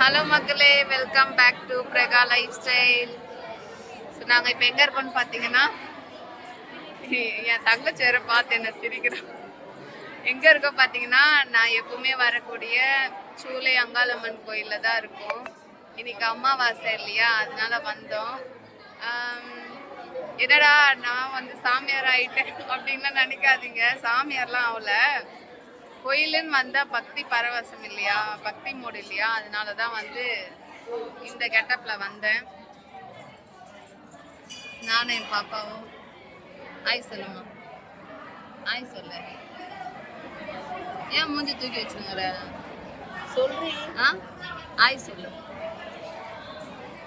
Hello மக்களே. Welcome back to Praga lifestyle so நாங்கள் இப்போ எங்கே இருக்கோம்னு பார்த்தீங்கன்னா என் தங்கச்சேரை பார்த்து என்ன சிரிக்கிறோம். எங்கே இருக்கோம் பார்த்தீங்கன்னா நான் எப்பவுமே வரக்கூடிய சூளை அங்காளம்மன் கோயிலில் தான் இருக்கோம். இன்னைக்கு அம்மாவாசை இல்லையா? அதனால வந்தோம். என்னடா நான் வந்து சாமியார் ஆயிட்டேன் அப்படின்லாம் நினைக்காதீங்க. சாமியார்லாம் ஆகலை கோயிலுன்னு வந்தா பக்தி பரவசம் இல்லையா? பக்தி மூடு இல்லையா? அதனால தான் வந்து இந்த கெட்டப்ல வந்தேன். நானும் என் பாப்பாவும். ஆய் சொல்லுமா ஆய் சொல்லு. ஏன் மூஞ்சி தூக்கி வச்சுங்கிற சொல்றேன். ஆ? ஆய் சொல்லு.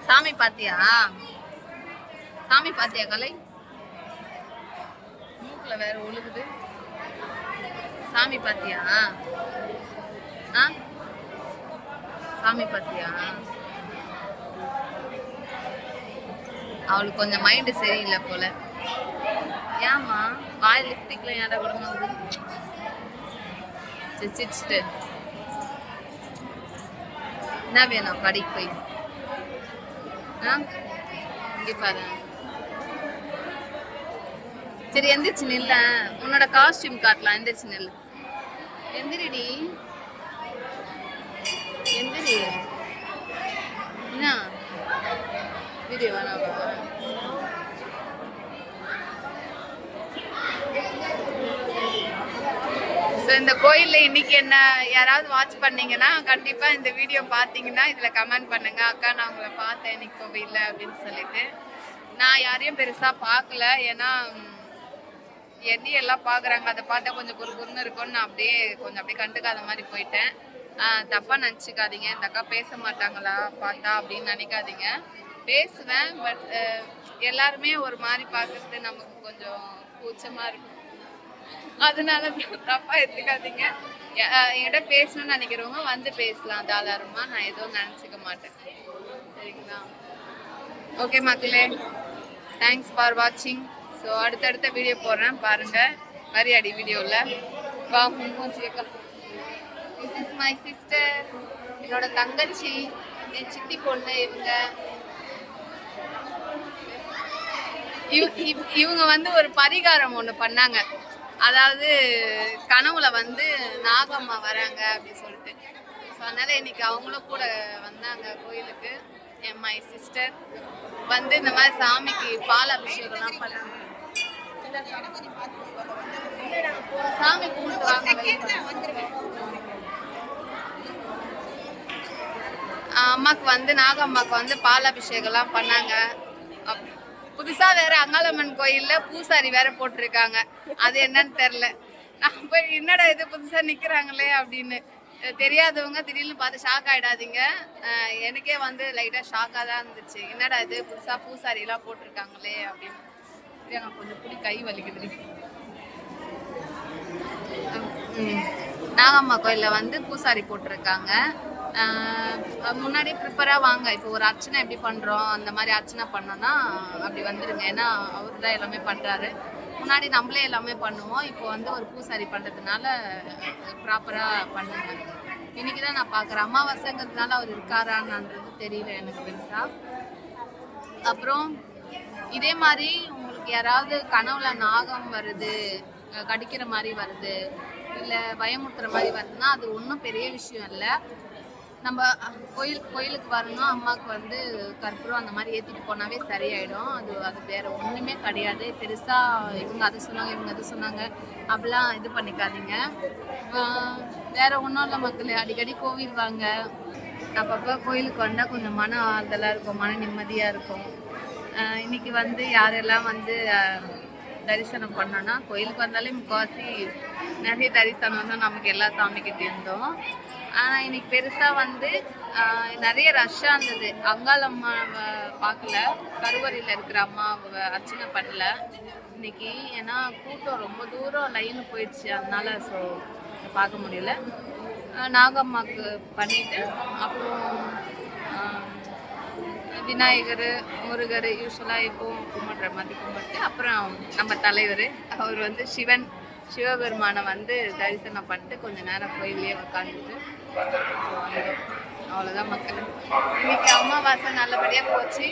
சாமி பாத்தியா? சாமி பாத்தியா கலை? மூக்குல வேற ஒழுகுது சாமி பாத்தியா? ஆ? சாமி பாத்தியா? அவளுக்கு கொஞ்சம் மைண்டு சரியில்லை போல. ஏம்மா வாய் லிப்டிக்ல ஏன்டா கொடுங்க சிச்சிட்டு என்ன வேணும் கடைக்கு போய்? ஆ? இங்கே பாரு. சரி எந்திரிச்சு நில்ல. உன்னோட காஸ்டியூம் காட்டலாம். எந்திரிச்சு நில்லை. எந்திரிடி எந்திரி என்ன வீடியோ வேணாமா ஸோ இந்த கோயிலில் இன்னைக்கு என்ன யாராவது வாட்ச் பண்ணீங்கன்னா கண்டிப்பாக இந்த வீடியோ பார்த்தீங்கன்னா இதில் கமெண்ட் பண்ணுங்க. அக்கா நான் உங்களை பார்த்தேன் இன்னைக்கு கோவிலில் அப்படின்னு சொல்லிட்டு. நான் யாரையும் பெருசாக பார்க்கல. ஏன்னா ம், என்னையும் எல்லாம் பார்க்குறாங்க அதை பார்த்தா கொஞ்சம் குறு குறுன்னு இருக்கும்னு நான் அப்படியே கொஞ்சம் அப்படியே கண்டுக்காத மாதிரி போயிட்டேன். தப்பாக நினச்சிக்காதீங்க. இந்த அக்கா பேச மாட்டாங்களா பார்த்தா அப்படின்னு நினைக்காதீங்க. பேசுவேன் பட் எல்லாருமே ஒரு மாதிரி பார்க்கறது நமக்கு கொஞ்சம் கூச்சமாக இருக்கும். அதனால தப்பாக எடுத்துக்காதீங்க. என்கிட்ட பேசணும்னு நினைக்கிறவங்க வந்து பேசலாம். தாராளமாக நான் எதுவும் நினச்சிக்க மாட்டேன். சரிங்களா? ஓகே மக்களே. தேங்க்ஸ் ஃபார் வாட்சிங் ஸோ அடுத்தடுத்த வீடியோ போடுறேன். பாருங்க. மரியாடி வீடியோவில் வா மூச்சியக்கா திஸ் இஸ் மை சிஸ்டர் என்னோட தங்கச்சி. என் சித்தி பொண்ணு இவங்க. இவங்க வந்து ஒரு பரிகாரம் ஒன்று பண்ணாங்க. அதாவது கனவுல வந்து நாகம்மா வராங்க அப்படின்னு சொல்லிட்டு. ஸோ அதனால இன்னைக்கு அவங்களும் கூட வந்தாங்க கோயிலுக்கு. என் மை சிஸ்டர் வந்து இந்த மாதிரி சாமிக்கு பால் அபிஷேகம்லாம் பண்ணாங்க. சாமி கும்பிட்டு வாங்க. அம்மாக்கு வந்து நாகம்மாக்கு வந்து பால் அபிஷேகம்லாம் பண்ணாங்க. புதுசா வேற அங்காளம்மன் கோயில்ல பூசாரி வேற போட்டிருக்காங்க. அது என்னன்னு தெரியல. நான் போய் என்னடா இது புதுசா நிக்கிறாங்களே அப்படின்னு. தெரியாதவங்க திடீர்னு பார்த்து ஷாக் ஆயிடாதீங்க. எனக்கே வந்து லைட்டா ஷாக்கா தான் இருந்துச்சு. என்னடா இது புதுசா பூசாரி எல்லாம் போட்டிருக்காங்களே அப்படின்னு. இருங்க, கொஞ்சம் புடி கை வலிக்குது. நாகம்மா கோயிலில் வந்து பூசாரி போட்டிருக்காங்க. முன்னாடி ப்ரிப்பராக வாங்க. இப்போ ஒரு அர்ச்சனை எப்படி பண்ணுறோம் அந்த மாதிரி அர்ச்சனை பண்ணோன்னா அப்படி வந்துடுங்க ஏன்னா அவர் தான் எல்லாமே பண்ணுறாரு முன்னாடி நம்மளே எல்லாமே பண்ணுவோம். இப்போ வந்து ஒரு பூசாரி பண்ணுறதுனால ப்ராப்பராக பண்ணுங்க இன்னைக்கு தான் நான் பார்க்குறேன். அமாவாசைங்கிறதுனால அவர் இருக்காரான்றது தெரியல எனக்கு பெருசாக அப்புறம் இதே மாதிரி யாராவது கனவுல நாகம் வருது கடிக்கிற மாதிரி வருது இல்லை பயமுறுத்துற மாதிரி வருதுன்னா அது ஒன்றும் பெரிய விஷயம் இல்லை. நம்ம கோயில் கோயிலுக்கு வரணும் அம்மாவுக்கு வந்து கற்பூரம் அந்த மாதிரி ஏற்றிட்டு போனாவே சரியாயிடும். அது அது வேற ஒன்றுமே கிடையாது. பெருசாக இவங்க அதை சொன்னாங்க இவங்க அதை சொன்னாங்க. அப்படிலாம் இது பண்ணிக்காதீங்க. வேற ஒன்றும் இல்லை மக்கள். அடிக்கடி கோவில் வாங்க. அப்பப்போ கோயிலுக்கு வந்தால் கொஞ்சம் மன ஆறுதலாக இருக்கும் மன நிம்மதியாக இருக்கும். இன்னைக்கு வந்து யாரெல்லாம் வந்து தரிசனம் பண்ணோன்னா கோயிலுக்கு வந்தாலே முக்கால்வாசி நிறைய தரிசனம் தான் நமக்கு எல்லா சாமிக்கிட்டே இருந்தோம். ஆனால் இன்னைக்கு பெருசாக வந்து நிறைய ரஷ்ஷாக இருந்தது. அங்காளம்மா பார்க்கல. கருவறையில் இருக்கிற அம்மா அர்ச்சனை பண்ணல. இன்னைக்கு ஏன்னா கூட்டம் ரொம்ப தூரம் லைன் போயிடுச்சு. அதனால ஸோ பார்க்க முடியல. நாகம்மாவுக்கு நாகம்மாக்கு பண்ணிட்டு அப்புறம் விநாயகர் முருகர் யூஸ்வலாக எப்பவும் கும்பிட்ற மாதிரி கும்பிட்டு அப்புறம் நம்ம தலைவர் அவர் வந்து சிவன் சிவபெருமானை வந்து தரிசனம் பண்ணிட்டு கொஞ்ச நேரம் கோயிலே உட்காந்துட்டு அவ்வளோதான் மக்கள். இன்னைக்கு அமாவாசை நல்லபடியாக போச்சு.